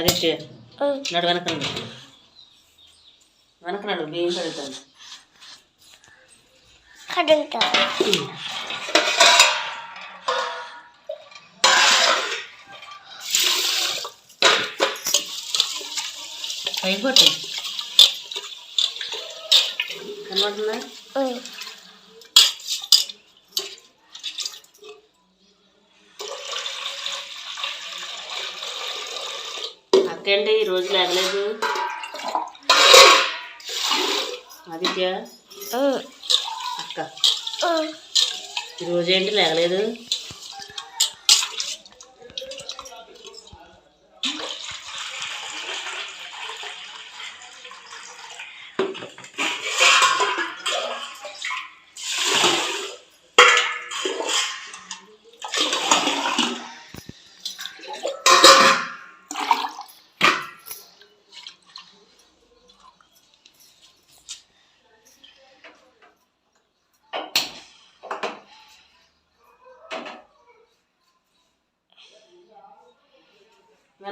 ఆదిత్య నడు వెనక వెనక నడు బియ్యం కడుగుతాను. కడుగుతా. పైకి కొట్టు అక్క ఏంటి ఈ రోజు లేగలేదు ఆదిత్య. అక్క. ఈ రోజు ఏంటి లేగలేదు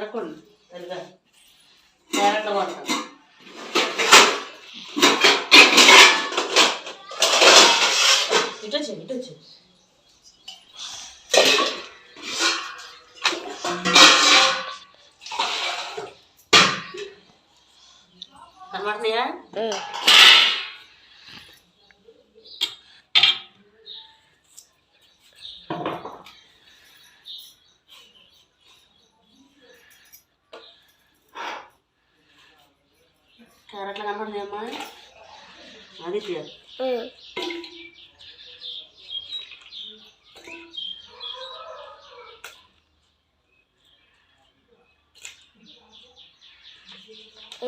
వెనకండి సరిగా క్యారెట్లో కొడతాను ఇటు వచ్చి ఇటు వచ్చి కనబడుతున్నాయా క్యారెట్లు కనబడుతున్నాయమ్మా ఆదిత్య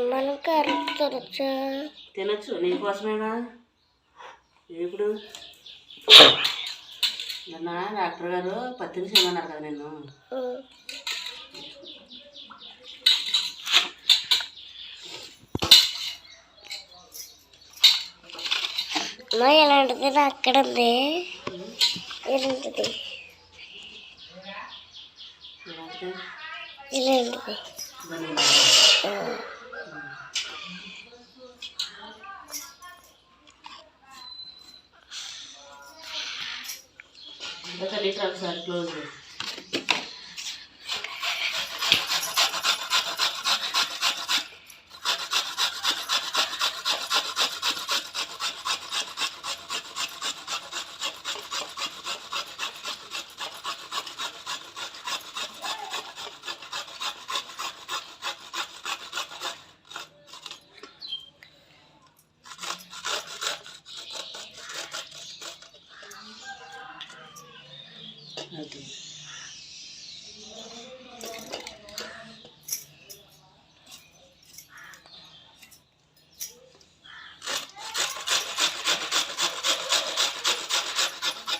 మనం తరచా తినచ్చు. నీకోసమేగా ఇప్పుడు? నిన్న డాక్టర్ గారు పత్తిని చేయమన్నారు కదా నిన్ను. మా ఎలాంటిది అక్కడ ఉంది. ఇలాంటిది. ఇలాంటిదే. ఇలాంటిది ధన్యవాదాలు. ఇంకా లీటర్ ఒకసారి క్లోజ్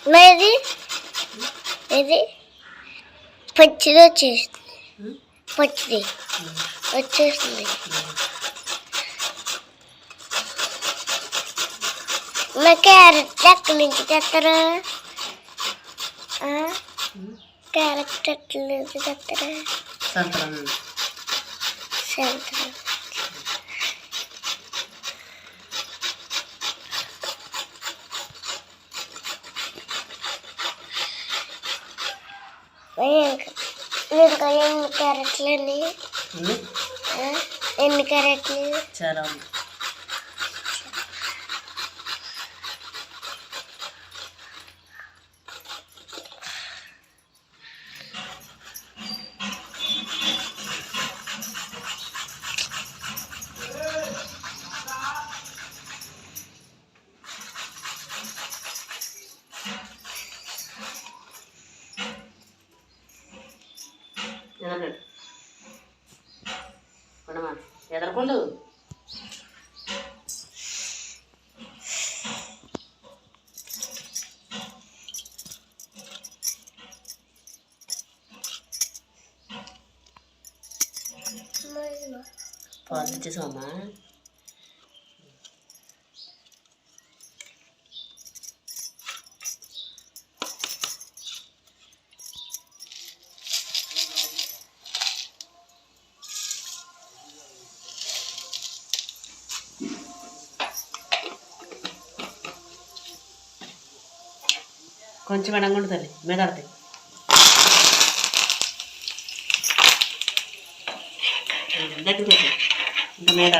మా ఇది పచ్చిది వచ్చేస్తుంది? పచ్చిది. వచ్చేస్తుంది. మా క్యారెట్ ఎక్కడి నుంచి తెస్తారా? క్యారెట్ ఎక్కడి నుంచి తెస్తారా సంతరం నుండి. ఎన్ని క్యారెట్లు? అండి? ఎన్ని క్యారెట్లు? చాలా ఉంది పడమా ఎదరకుండు. పాలు ఇచ్చేసామా కొంచెం ఎడంగుండు తల్లి మీద ఆడతాయి దగ్గర పెట్టి ఇంకా మీద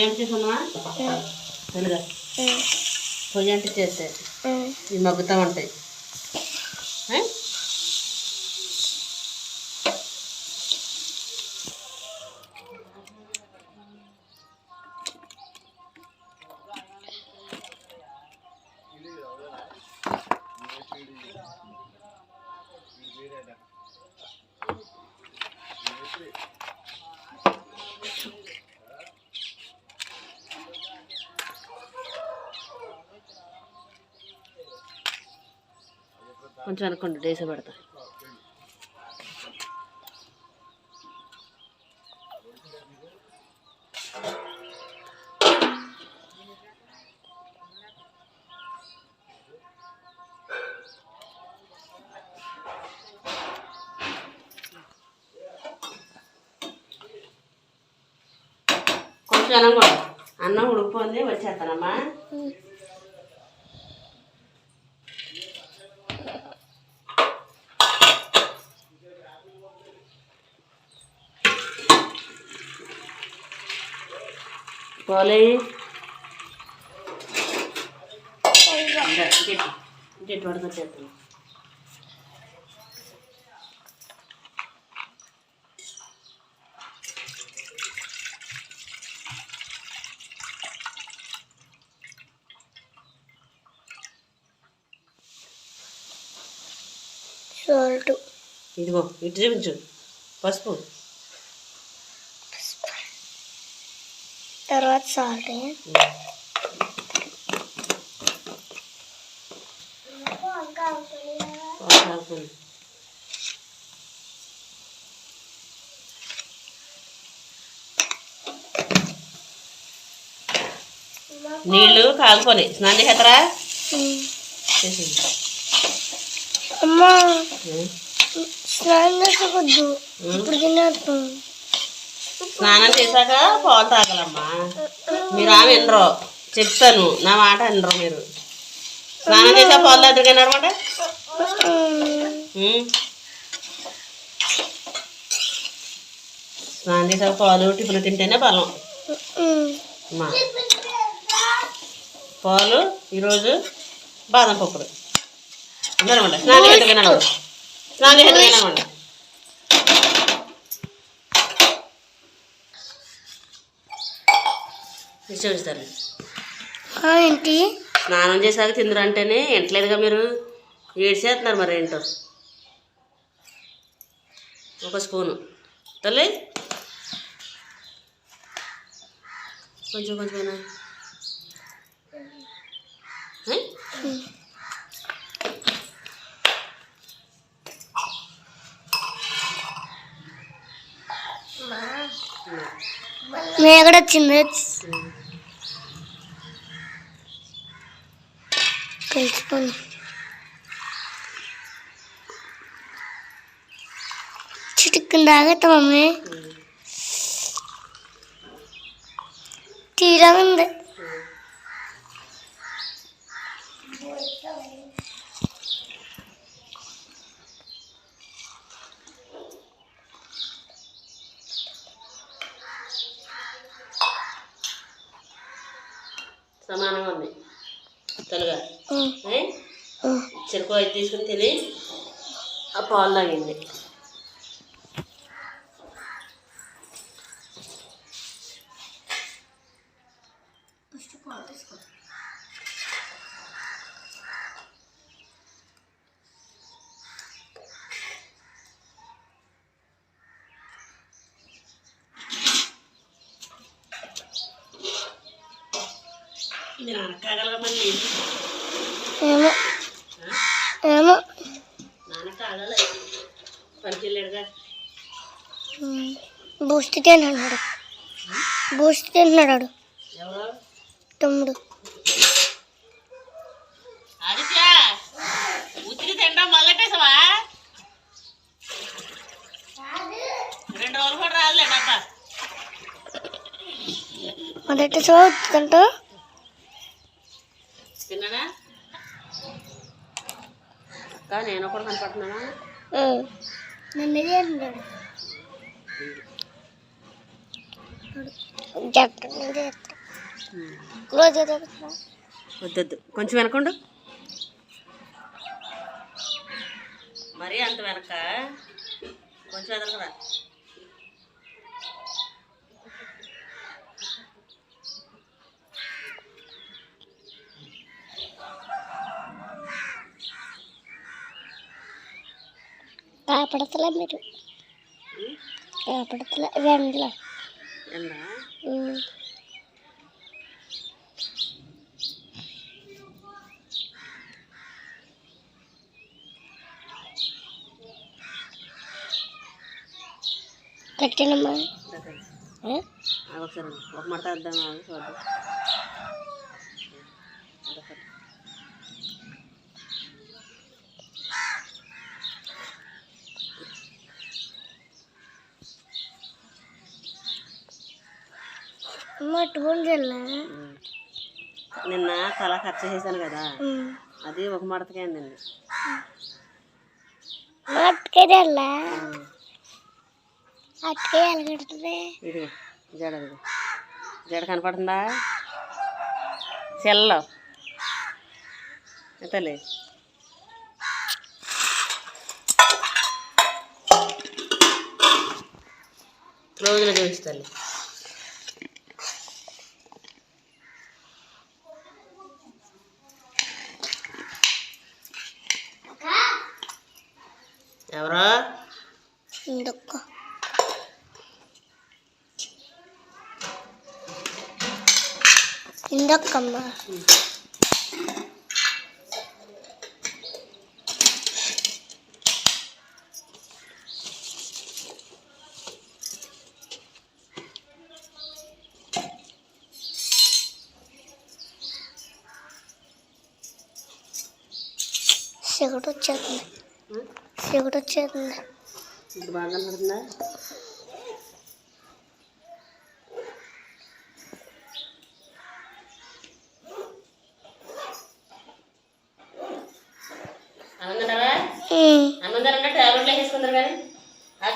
పొయ్యి చేసుకున్నావా తెలుగా పొయ్యి అంటే చేస్తే. ఇవి మగ్గుతూ ఉంటాయి. కొంచెం అనుకోండి డేసే పెడతా. కొంచెం అన్నం కూడా అన్నం ఉడికిపోయింది వచ్చేస్తానమ్మా. పోలే. ఇంకెట్ పడుకొచ్చేస్తాను సాల్ట్ ఇదిగో ఇటు చూపించు. పసుపు. తర్వాత సాల్ట్ కాల్పుని. నీళ్ళు కాలుకొని స్నానం చేసేస్తారా చేసింది అమ్మా స్నానం చేసుకోవద్దు ఇప్పుడు తినేస్తాం స్నానం చేశాక పాలు తాగాలమ్మా. మీరు ఆమె వినరు. చెప్తాను. నా మాట వినరు మీరు. స్నానం చేసా పాలు తాగుతారు స్నానం చేశాక పాలు టిఫిన్ తింటేనే బలం. అమ్మా. పాలు ఈరోజు బాదం పప్పులు అందరమాట స్నానం చేసేటగానే స్నానం చూస్తారు ఏంటి? స్నానం చేశాక తిందరు అంటేనే ఎంటలేదుగా మీరు. ఏడ్చేస్తున్నారు మరి ఏంటో? ఒక స్పూను. తల్లి? కొంచెం కొంచెం మేగడ వచ్చింది ഒന്ന് ചിടുക്കുണ്ടാകട്ടെ മമ്മി തീരാറുണ്ട് സമാനം വന്നേ. തലകാരം చెరుకు అయితే తీసుకుని తిని ఆ పాలు తాగింది. Mira, caga la. ఏమో. ఏమో. బూస్ట్ తిన్నాడు. బూస్ట్ తిన్నాడు. ఎవరు తమ్ముడు ఉతికి తినడం మొదలెట్టేసావా? రెండు రోజులు కూడా తిన్నాడా అక్క నేను కూడా కనపడుతున్నానా? వద్దొద్దు. కొంచెం వెనకండు. మరీ అంత వెనక? కొంచెం వెనకరా కాపాడతలే మీరు? కాపాడతలే ఎందా కట్టినమ్మా ఒకసారి ఒక మాట వద్దాం ఆగు, చూద్దాం అదొకటి. అమ్మ అట్టుకొని చెల్లా ఉమ్. నిన్న తల ఖర్చు చేశాను కదా. అది ఒక మడతకే అందండి అట్టుకే చెల్లా. అట్టుకే ఎలగడుతుంది. ఇది జడ ఇది జడ కనపడుతుందా? సెల్లో ఎంతలే రోజులు చూపిస్తాను ఇందక్కమ్మ సిగడు వచ్చేస్తుంది సిగడు వచ్చేస్తుంది ఇప్పుడు బాగా కనపడుతుందా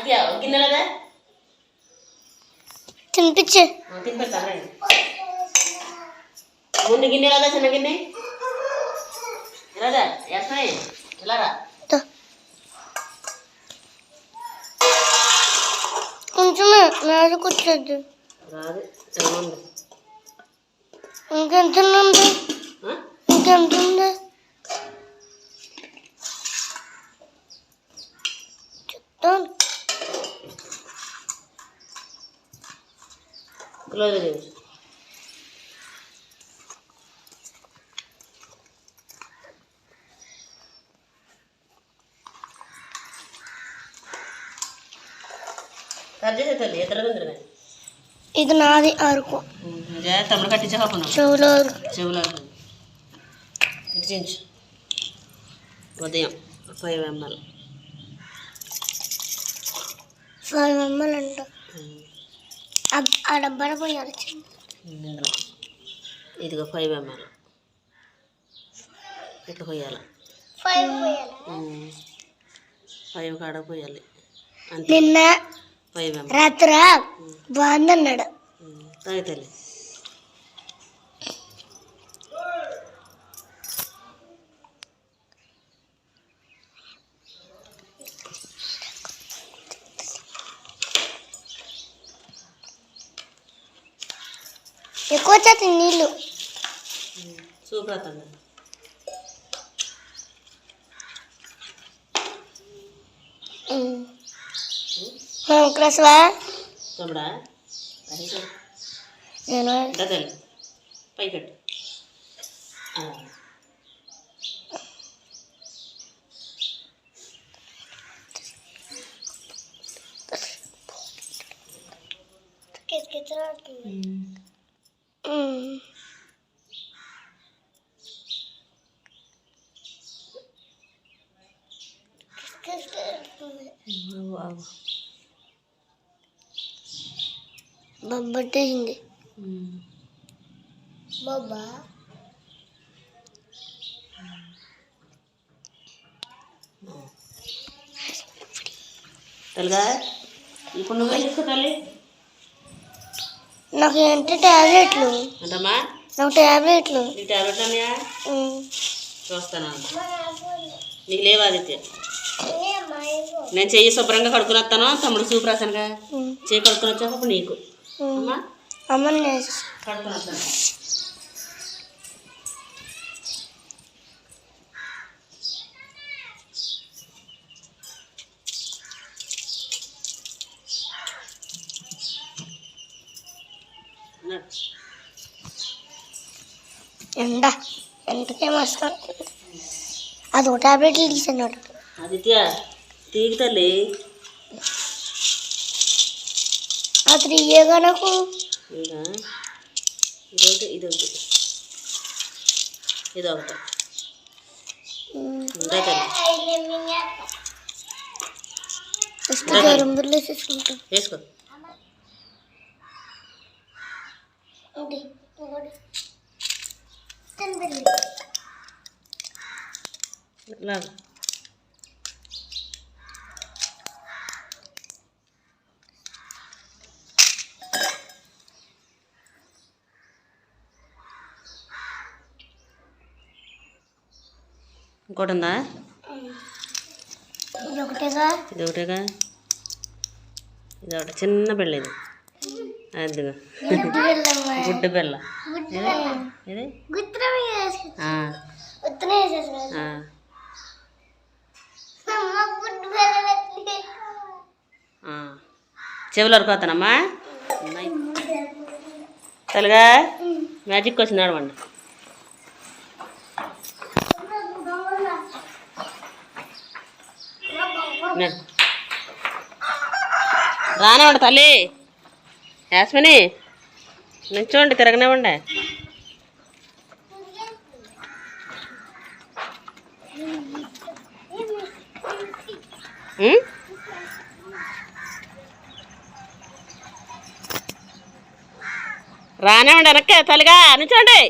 అది ఒక గిన్నె లేదా తినిపించు. తినిపెడతాను ముందు గిన్నె లేదా చిన్న గిన్నె. ఇలాదా వేస్తాయి ఇలా రా. మీద కూర్చోద్దు. రాదు ఇంకెంత ఉంది? ఇంకెంత ఉంది? చెప్తాను. క్లోజ్ చేసే ఇది నాది అరుకు. తమ్ముడు కట్టించే కాకుండా చెవులో అరుకు. చెవులు ఇటు చించు ఉదయం ఫైవ్ ఎంఎల్. ఫైవ్ ఎంఎల్ అంట. ఆ- డబ్బాలో పోయాలి ఇందులో. ఇదిగో ఫైవ్ ఎంఎల్ ఇట్లా పోయాలి? ఫైవ్ కాడ పోయాలి. నిన్న రాత్రి బాగుందన్నాడు తల్లి ఎక్కువ వచ్చేది నీళ్ళు. సూపర్ అవుతుంది క్రస్వా తమ్ముడా. నేను ఇంకా తల్లి. పై बाबा हिंगे बब्बा तलगा ये कौन गए इसको तले నాకు ఏంటి టాబ్లెట్లు? అంటమ్మా నాకు టాబ్లెట్లు. నీకు. చూస్తాను నీకు లేవా ఆదిత్య? నేను చెయ్యి శుభ్రంగా కడుక్కుని వస్తాను. తమ్ముడు సూపర్ రాసానుగా ఉమ్. చెయ్యి కడుక్కుని వచ్చాక నీకు. అమ్మా. అమ్మని నేసి కడుక్కుని వస్తాను నడు. ఎండ ఎండకే మస్తు అది ఒక టాబ్లెట్లు తీసాడు ఆదిత్య తీగి తల్లి అది తీయగా నాకు ఇదొకటి ఇదొకటి ఇదొకటి వేసుకో లాగు ఇంకోటి ఉందా ఇది ఒకటేగా? ఇది ఒకటేగా? ఇది ఒకటి చిన్న బిళ్ళ ఇది అదిగా గుడ్డు బిళ్ళ ఇది చెవులు వరకోతానమ్మా ఉన్నాయి. తెలుగా మ్యాజిక్ వచ్చింది ఆడమండి నడు. రానివ్వండి తల్లి. యాస్మిని. నుంచోండి తిరగనివ్వండి. రానివ్వండి వెనక్కి తల్లిగా నుంచోండి